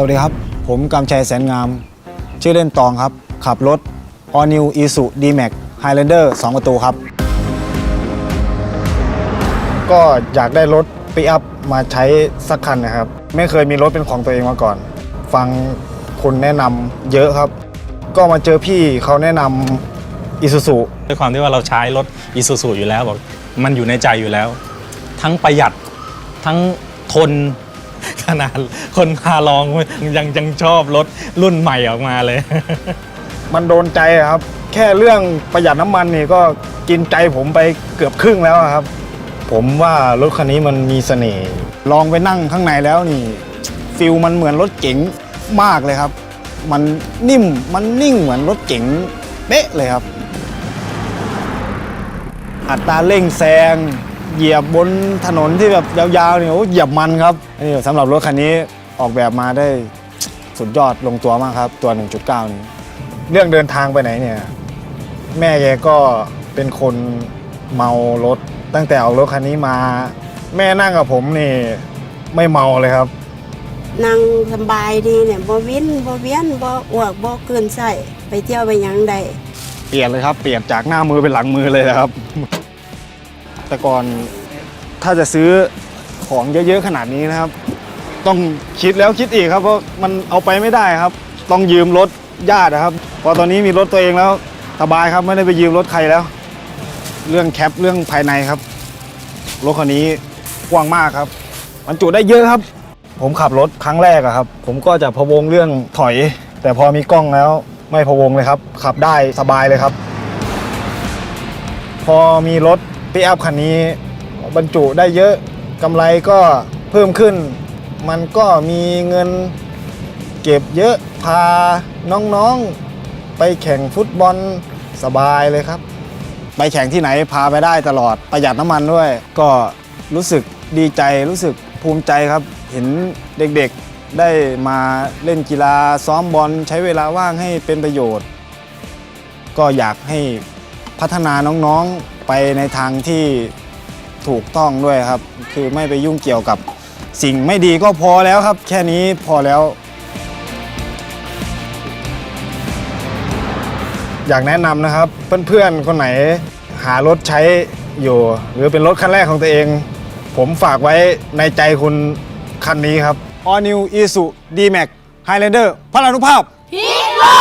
สวัสดีครับ ผมกำชัยแสนงาม ชื่อเล่นตองครับ ขับรถ All New Isuzu D-Max Highlander 2 ประตูครับ ก็อยากได้รถปิอัพมาใช้สักคันนะครับ ไม่เคยมีรถเป็นของตัวเองมาก่อน ฟังคุณแนะนำเยอะครับ ก็มาเจอพี่เขาแนะนำ Isuzu ด้วยความที่ว่าเราใช้รถอีซูซูอยู่แล้วบอกมันอยู่ในใจอยู่แล้ว ทั้งประหยัดทั้งทน ขนาดคนพาลองยังยังชอบรถรุ่นใหม่ออกมาเลย มันโดนใจอะครับ แค่เรื่องประหยัดน้ำมันนี่ก็กินใจผมไปเกือบครึ่งแล้วอะครับ ผมว่ารถคันนี้มันมีเสน่ห์ลองไปนั่งข้างในแล้วนี่ฟิลมันเหมือนรถเก๋งมากเลยครับ มันนิ่มมันนิ่งเหมือนรถเก๋งเป๊ะเลยครับ อัตราเร่งแซง เหยียบบนถนนที่แบบยาวๆเนี่ยโอ้เหยียบมันครับนี่สำหรับรถคันนี้ออกแบบมาได้สุดยอดลงตัวมากครับ ตัว 1.9 นี้ เรื่องเดินทางไปไหนเนี่ย แม่แกก็เป็นคนเมารถตั้งแต่เอารถคันนี้มา แม่นั่งกับผมนี่ไม่เมาเลยครับ นั่งสำบายดีเนี่ยบ่วินบ่เวียนบ่อ้วกบ่เกินใส่ไปเที่ยวไปหยังใดเปลี่ยนเลยครับ เปลี่ยนจากหน้ามือเป็นหลังมือเลยนะครับ แต่ก่อนถ้าจะซื้อของเยอะๆขนาดนี้นะครับ ต้องคิดแล้วคิดอีกครับเพราะมันเอาไปไม่ได้ครับ ต้องยืมรถญาตินะครับ พอตอนนี้มีรถตัวเองแล้วสบายครับไม่ได้ไปยืมรถใครแล้ว เรื่องแคปเรื่องภายในครับรถคันนี้กว้างมากครับบรรจุได้เยอะครับ ผมขับรถครั้งแรกอะครับ ผมก็จะพะวงเรื่องถอย แต่พอมีกล้องแล้วไม่พะวงเลยครับ ขับได้สบายเลยครับ พอมีรถ ปิอัพคันนี้บรรจุได้เยอะกำไรก็เพิ่มขึ้น มันก็มีเงินเก็บเยอะพาน้องๆ ไปแข่งฟุตบอลสบายเลยครับ ไปแข่งที่ไหนพาไปได้ตลอดประหยัดน้ำมันด้วย ก็รู้สึกดีใจรู้สึกภูมิใจครับ เห็นเด็กๆได้มาเล่นกีฬาซ้อมบอลใช้เวลาว่างให้เป็นประโยชน์ ก็อยากให้พัฒนาน้องๆ ไปในทางที่ถูกต้องด้วยครับ คือไม่ไปยุ่งเกี่ยวกับสิ่งไม่ดีก็พอแล้วครับ แค่นี้พอแล้ว อยากแนะนำนะครับ เพื่อนๆ คนไหนหารถใช้อยู่ หรือเป็นรถคันแรกของตัวเอง ผมฝากไว้ในใจคุณคันนี้ครับ All New Isuzu D-Max Highlander พลานุภาพฮีโร่